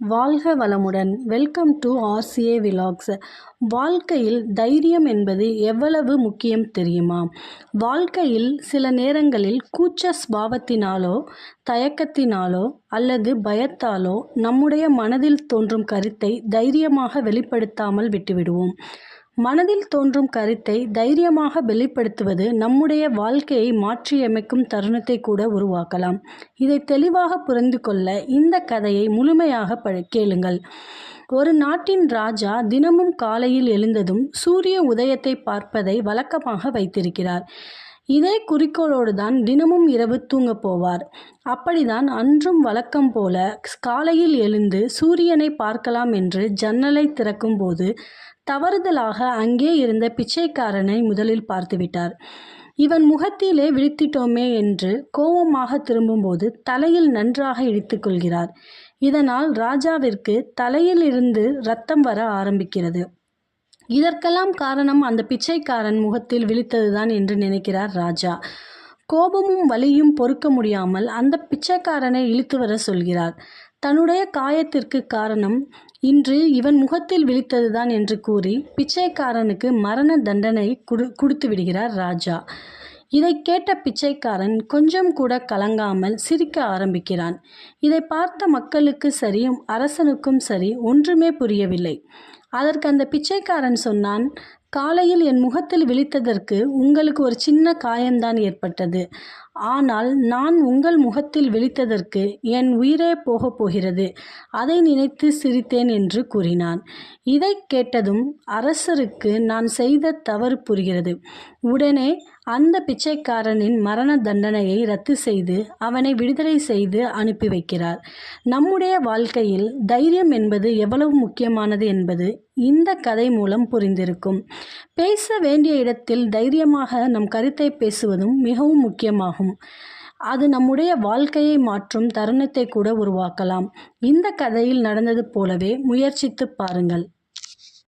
வாழ்க வளமுடன். Welcome to RCA vlogs வாழ்க்கையில் தைரியம் என்பது எவ்வளவு முக்கியம் தெரியுமா? வாழ்க்கையில் சில நேரங்களில் கூச்ச ஸ்பாவத்தினாலோ தயக்கத்தினாலோ அல்லது பயத்தாலோ நம்முடைய மனதில் தோன்றும் கருத்தை தைரியமாக வெளிப்படுத்தாமல் விட்டுவிடுவோம். மனதில் தோன்றும் கருத்தை தைரியமாக வெளிப்படுத்துவது நம்முடைய வாழ்க்கையை மாற்றியமைக்கும் தருணத்தை கூட உருவாக்கலாம். இதை தெளிவாக புரிந்து கொள்ள இந்த கதையை முழுமையாக ப கேளுங்கள். ஒரு நாட்டின் ராஜா தினமும் காலையில் எழுந்ததும் சூரிய உதயத்தை பார்ப்பதை வழக்கமாக வைத்திருக்கிறார். இதே குறிக்கோளோடு தான் தினமும் இரவு தூங்கப் போவார். அப்படிதான் அன்றும் வழக்கம் போல காலையில் எழுந்து சூரியனை பார்க்கலாம் என்று ஜன்னலை திறக்கும்போது தவறுதலாக அங்கே இருந்த பிச்சைக்காரனை முதலில் பார்த்துவிட்டார். இவன் முகத்திலே விழித்திட்டோமே என்று கோபமாக திரும்பும்போது தலையில் நன்றாக இடித்துக்கொள்கிறார் இதனால் ராஜாவிற்கு தலையில் இருந்து ரத்தம் வர ஆரம்பிக்கிறது. இதற்கெல்லாம் காரணம் அந்த பிச்சைக்காரன் முகத்தில் விழித்ததுதான் என்று நினைக்கிறார் ராஜா. கோபமும் வலியும் பொறுக்க முடியாமல் அந்த பிச்சைக்காரனை இழுத்து வர சொல்கிறார். தன்னுடைய காயத்திற்கு காரணம் இன்று இவன் முகத்தில் விழித்ததுதான் என்று கூறி பிச்சைக்காரனுக்கு மரண தண்டனை குடு கொடுத்து விடுகிறார் ராஜா. இதை கேட்ட பிச்சைக்காரன் கொஞ்சம் கூட கலங்காமல் சிரிக்க ஆரம்பிக்கிறான். இதை பார்த்த மக்களுக்கு சரி அரசனுக்கும் சரி ஒன்றுமே புரியவில்லை. அதற்கு அந்த பிச்சைக்காரன் சொன்னான் காலையில் என் முகத்தில் விழித்ததற்கு உங்களுக்கு ஒரு சின்ன காயம்தான் ஏற்பட்டது. ஆனால் நான் உங்கள் முகத்தில் விழித்ததற்கு என் உயிரே போகப் போகிறது. அதை நினைத்து சிரித்தேன் என்று கூறினான். இதை கேட்டதும் அரசருக்கு நான் செய்த தவறு புரிகிறது. உடனே அந்த பிச்சைக்காரனின் மரண தண்டனையை ரத்து செய்து அவனை விடுதலை செய்து அனுப்பி வைக்கிறார். நம்முடைய வாழ்க்கையில் தைரியம் என்பது எவ்வளவு முக்கியமானது என்பது இந்த கதை மூலம் புரிந்திருக்கும். பேச வேண்டிய இடத்தில் தைரியமாக நம் கருத்தை பேசுவதும் மிகவும் முக்கியமாகும். அது நம்முடைய வாழ்க்கையை மாற்றும் தருணத்தை கூட உருவாக்கலாம். இந்த கதையில் நடந்தது போலவே முயற்சித்து பாருங்கள்.